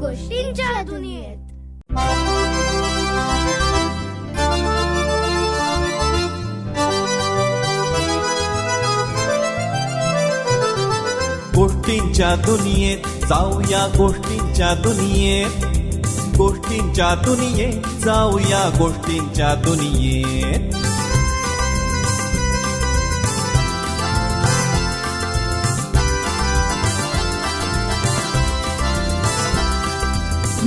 गोष्टींच्या दुनियेत गोष्टींच्या दुनियेत जाऊया गोष्टींच्या दुनियेत गोष्टींच्या दुनियेत जाऊया गोष्टींच्या दुनियेत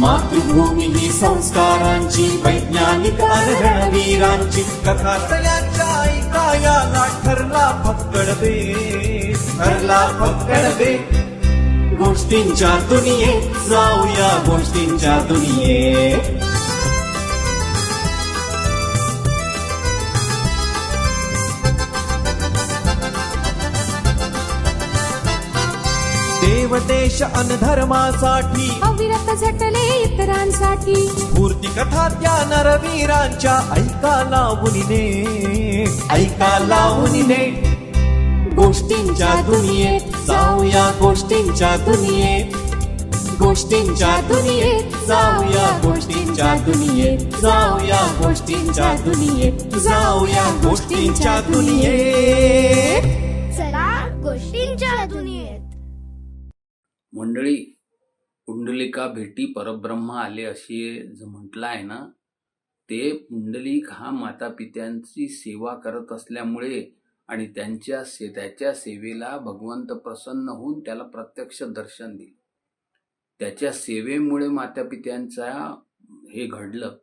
मातृभूमी ही संस्कारांची वैज्ञानिक वीरांची कथा तळ्याच्या ऐकायाला ठरला फक्कड दे ठरला फक्कड दे गोष्टींच्या दुनिये जाऊया गोष्टींच्या दुनिये देश अन धर्मासाठी अविरत झटले इतरांसाठी. स्फूर्ती कथा त्या नरवीरांच्या ऐका लावून ऐका लावून गोष्टींच्या दुनियेत जाऊया गोष्टींच्या दुनियेत. गोष्टींच्या दुनियेत जाऊया गोष्टींच्या दुनियेत. जाऊया गोष्टींच्या दुनियेत. जाऊया गोष्टींच्या दुनियेत. चला गोष्टींच्या दुनियेत. मंडळी पुंडलिका भेटी परब्रह्म आले अशी जे म्हटलं आहे ना ते पुंडलिक हा माता पित्यांची सेवा करत असल्यामुळे आणि त्यांच्या से त्याच्या सेवेला भगवंत प्रसन्न होऊन त्याला प्रत्यक्ष दर्शन दिले. त्याच्या सेवेमुळे माता पित्यांचा हे घडलं.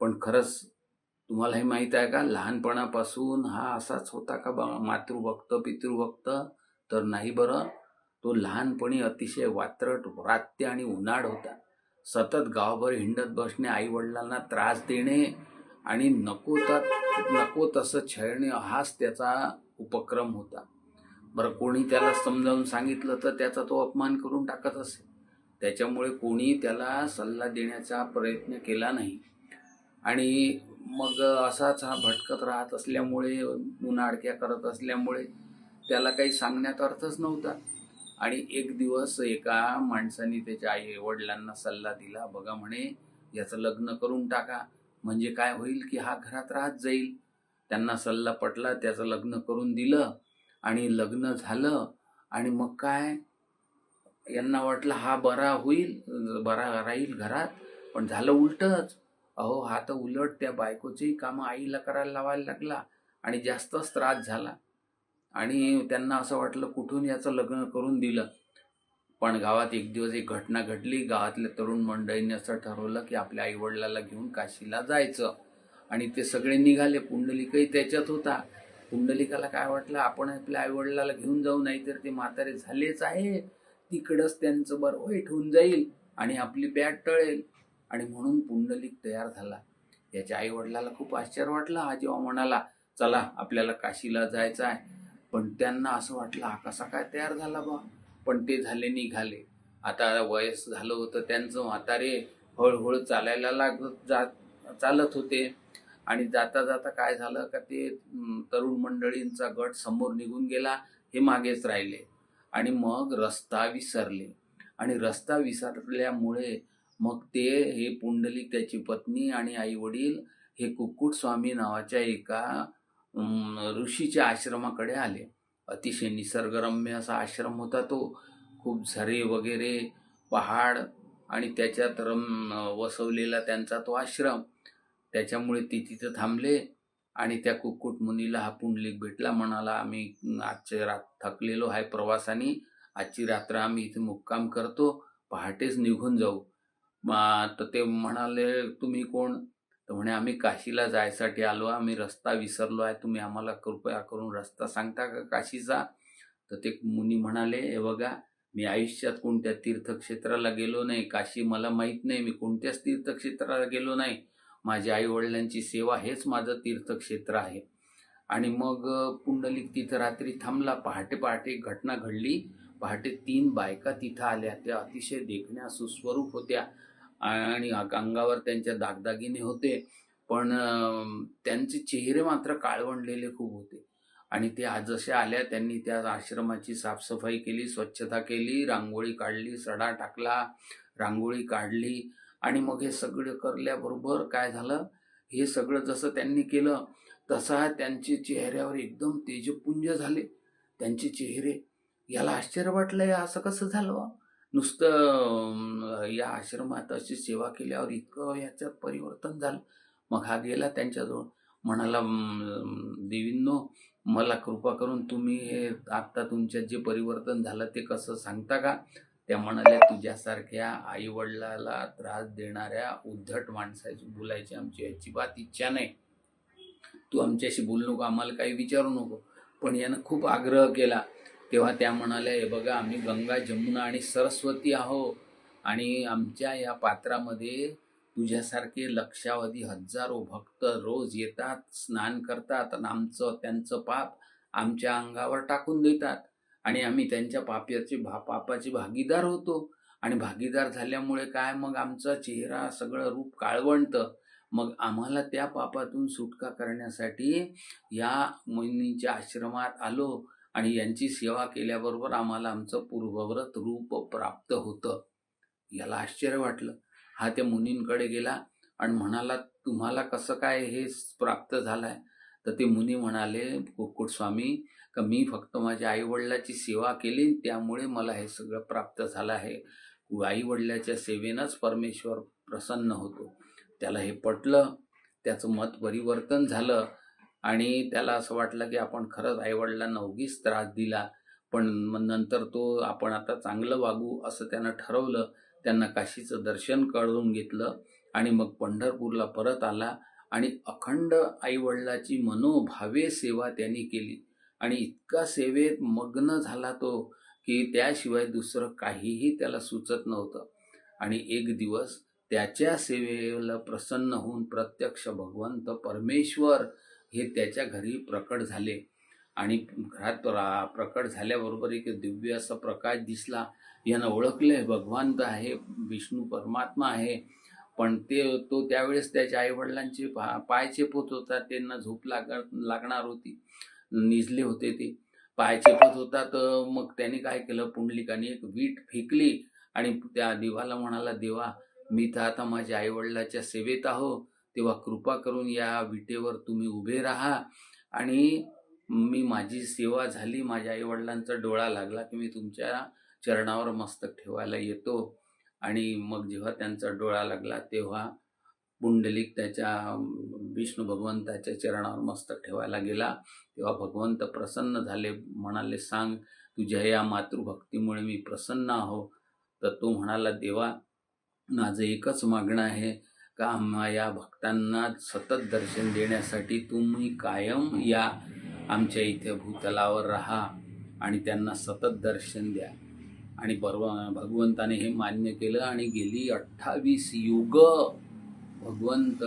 पण खरंच तुम्हाला हे माहीत आहे का लहानपणापासून हा असाच होता का बा मातृभक्त पितृभक्त? तर नाही बरं. तो लहानपणी अतिशय वात्रट व्रात्य आणि उन्हाळ होता. सतत गावभर हिंडत बसणे आई वडिलांना त्रास देणे आणि नको नको तसं छळणे हाच त्याचा उपक्रम होता. बरं कोणी त्याला समजावून सांगितलं तर त्याचा तो अपमान करून टाकत असे. त्याच्यामुळे कोणी त्याला सल्ला देण्याचा प्रयत्न केला नाही. आणि मग असाच हा भटकत राहत असल्यामुळे उन्हाडक्या करत असल्यामुळे त्याला काही सांगण्यात अर्थच नव्हता. आणि एक दिवस एका माणसाने त्याच्या आई वडिलांना सल्ला दिला बघा म्हणे याचं लग्न करून टाका. म्हणजे काय होईल की हा घरात राहत जाईल. त्यांना सल्ला पटला त्याचं लग्न करून दिलं आणि लग्न झालं. आणि मग काय? यांना वाटलं हा बरा होईल बरा राहील घरात पण झालं उलटच. अहो हा तर उलट त्या बायकोचेही कामं आईला करायला लावायला लागला आणि जास्तच त्रास झाला. आणि त्यांना असं वाटलं कुठून याचं लग्न करून दिलं. पण गावात एक दिवस एक घटना घडली. गावातल्या तरुण मंडळींनी असं ठरवलं की आपल्या आईवडिलाला घेऊन काशीला जायचं. आणि ते सगळे निघाले. पुंडलिकही त्याच्यात होता. पुंडलिकाला काय वाटलं? आपण आपल्या आईवडिलाला घेऊन जाऊ नाही तर ते म्हातारे झालेच आहे. तिकडंच त्यांचं बरं वाईट होऊन जाईल आणि आपली बॅट टळेल. आणि म्हणून पुंडलिक तयार झाला. याच्या आईवडिलाला खूप आश्चर्य वाटलं. हा जेव्हा म्हणाला चला आपल्याला काशीला जायचं आहे. पण त्यांना असं वाटलं हा कसा काय तयार झाला बा? पण ते झाले निघाले. आता वयस झालं होतं त्यांचं म्हातारे हळूहळू चालायला लागत जात चालत होते. आणि जाता जाता काय झालं का ते तरुण मंडळींचा गट समोर निघून गेला हे मागेच राहिले. आणि मग रस्ता विसरले. आणि रस्ता विसरल्यामुळे मग ते हे पुंडलिक त्याची पत्नी आणि आई वडील हे कुक्कुट स्वामी नावाच्या एका ऋषीच्या आश्रमाकडे आले. अतिशय निसर्गरम्य असा आश्रम होता तो. खूप झरे वगैरे पहाड आणि त्याच्यात रम वसवलेला त्यांचा तो आश्रम. त्याच्यामुळे ते तिथं थांबले आणि त्या कुक्कुट मुनीला हा पुंडलिक भेटला. म्हणाला आम्ही आजचे रात थकलेलो आहे प्रवासाने. आजची रात्र आम्ही इथे मुक्काम करतो. पहाटेच निघून जाऊ. तर ते म्हणाले तुम्ही कोण? तर म्हणे आम्ही काशीला जायसाठी आलो आम्ही रस्ता विसरलो आहे तुम्ही आम्हाला कृपया करून रस्ता सांगता का काशीचा? तर ते मुनी म्हणाले हे बघा मी आयुष्यात कोणत्या तीर्थक्षेत्राला गेलो नाही काशी मला माहीत नाही मी कोणत्याच तीर्थक्षेत्राला गेलो नाही. माझ्या आईवडिलांची सेवा हेच माझं तीर्थक्षेत्र आहे. आणि मग पुंडलिक तिथं रात्री थांबला पहाटे पहाटे एक घटना घडली. पहाटे तीन बायका तिथं आल्या त्या अतिशय देखण्या सुस्वरूप होत्या. आणि अंगावर त्यांच्या दागदागिने होते. पण त्यांचे चेहरे मात्र काळवंडलेले खूप होते. आणि ते आज जसे आल्या त्यांनी त्या आश्रमाची साफसफाई केली स्वच्छता केली रांगोळी काढली सडा टाकला रांगोळी काढली. आणि मग हे सगळं करल्याबरोबर काय झालं? हे सगळं जसं त्यांनी केलं तसा त्यांचे चेहऱ्यावर एकदम तेजपुंज झाले. त्यांचे चेहरे याला आश्चर्य वाटलं असं कसं झालं? बा? नुसतं या आश्रमात अशी सेवा केल्यावर इतकं याच्यात परिवर्तन झालं. मग हा गेला त्यांच्याजवळ. म्हणाला देवींनो मला कृपा करून तुम्ही हे आत्ता तुमच्यात जे परिवर्तन झालं ते कसं सांगता का? त्या म्हणाल्या तुझ्यासारख्या आई वडिलाला त्रास देणाऱ्या उद्धट माणसाची बोलायची आमची अजिबात इच्छा नाही. तू आमच्याशी बोलू नको आम्हाला काही विचारू नको. पण यानं खूप आग्रह केला. तेव्हा त्या म्हणाल्या हे बघा आम्ही गंगा जमुना आणि सरस्वती आहो आणि आमच्या या पात्रामध्ये तुझ्यासारखे लक्षावधी हजारो भक्त रोज येतात स्नान करतात आणि आमचं त्यांचं पाप आमच्या अंगावर टाकून देतात. आणि आम्ही त्यांच्या पापाची भा पापाची भागीदार होतो. आणि भागीदार झाल्यामुळे काय? मग आमचा चेहरा सगळं रूप काळवंटतं मग आम्हाला त्या पापातून सुटका करण्यासाठी या मुनींच्या आश्रमात आलो. आणि यांची सेवा केल्याबरोबर आम्हाला आमचं पूर्वव्रत रूप प्राप्त होतं. याला आश्चर्य वाटलं. हा त्या मुनींकडे गेला आणि म्हणाला तुम्हाला कसं काय हे प्राप्त झालं आहे तर ते मुनी म्हणाले कुक्कुटस्वामी का मी फक्त माझ्या आईवडिलाची सेवा केली त्यामुळे मला हे सगळं प्राप्त झालं आहे. आईवडिलाच्या सेवेनंच परमेश्वर प्रसन्न होतो. त्याला हे पटलं. त्याचं मत परिवर्तन झालं. आणि त्याला असं वाटलं की आपण खरंच आईवडिलांना उगीच त्रास दिला. पण मग नंतर तो आपण आता चांगलं वागू असं त्यानं ठरवलं. त्यांना काशीचं दर्शन करून घेतलं आणि मग पंढरपूरला परत आला आणि अखंड आईवडिलाची मनोभावे सेवा त्यांनी केली. आणि इतका सेवेत मग्न झाला तो की त्याशिवाय दुसरं काहीही त्याला सुचत नव्हतं. आणि एक दिवस त्याच्या सेवेला प्रसन्न होऊन प्रत्यक्ष भगवंत परमेश्वर हे त्याच्या घरी प्रकट झाले. आणि घरात रा- प्रकट झाल्याबरोबर एक दिव्य असा प्रकाश दिसला. यानं ओळखले भगवंत आहे विष्णू परमात्मा आहे. पण ते तो त्यावेळेस त्याच्या आईवडिलांचे पा पाय चेपत होता त्यांना झोप लाग लागणार होती. निजले होते ते. पाय चेपत होता तर मग त्याने काय केलं? पुंडलिकाने एक वीट फेकली. आणि त्या देवाला म्हणाला देवा मी तर आता माझ्या आईवडिलाच्या सेवेत आहो. तेव्हा कृपा करून या विटेवर तुम्ही उभे राहा. आणि मी माझी सेवा झाली माझ्या आईवडिलांचा डोळा लागला की मी तुमच्या चरणावर मस्तक ठेवायला येतो. आणि मग जेव्हा त्यांचा डोळा लागला तेव्हा पुंडलिक त्याच्या विष्णू भगवंताच्या चरणावर मस्तक ठेवायला गेला. तेव्हा भगवंत प्रसन्न झाले म्हणाले सांग तुझ्या या मातृभक्तीमुळे मी प्रसन्न आहो. तर तो म्हणाला देवा माझं एकच मागणं आहे. आम्हा या भक्तांना सतत दर्शन देण्यासाठी तुम्ही कायम या आमच्या इथे भूतलावर राहा आणि त्यांना सतत दर्शन द्या. आणि परवा भगवंताने हे मान्य केलं आणि गेली अठ्ठावीस युग. भगवंत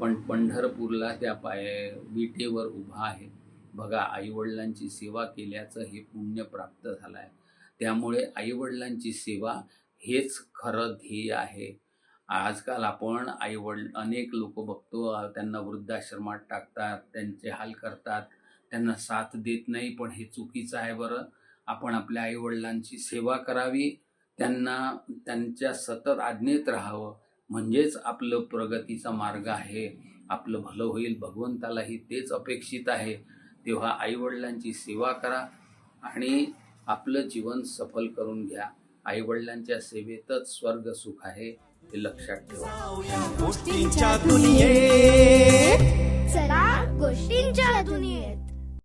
पण पंढरपूरला त्या पाय विटेवर उभा आहे. बघा आईवडिलांची सेवा केल्याचं हे पुण्य प्राप्त झालं आहे त्यामुळे आईवडिलांची सेवा हेच खरं ध्येय आहे. आजकाल आपण आईवडील अनेक लोक बघतो त्यांना वृद्धाश्रमात टाकतात त्यांचे हाल करतात त्यांना साथ देत नाही पण हे चुकीचं आहे बरं. आपण आपल्या आईवडिलांची सेवा करावी त्यांना त्यांच्या सतत आज्ञेत राहावं. म्हणजेच आपलं प्रगतीचा मार्ग आहे. आपलं भलं होईल भगवंतालाही तेच अपेक्षित आहे. तेव्हा आईवडिलांची सेवा करा आणि आपलं जीवन सफल करून घ्या. आईवडिलांच्या सेवेतच स्वर्ग सुख आहे. हे लक्षात ठेवा. गोष्टींच्या दुनियेत. चला गोष्टींच्या दुनियेत.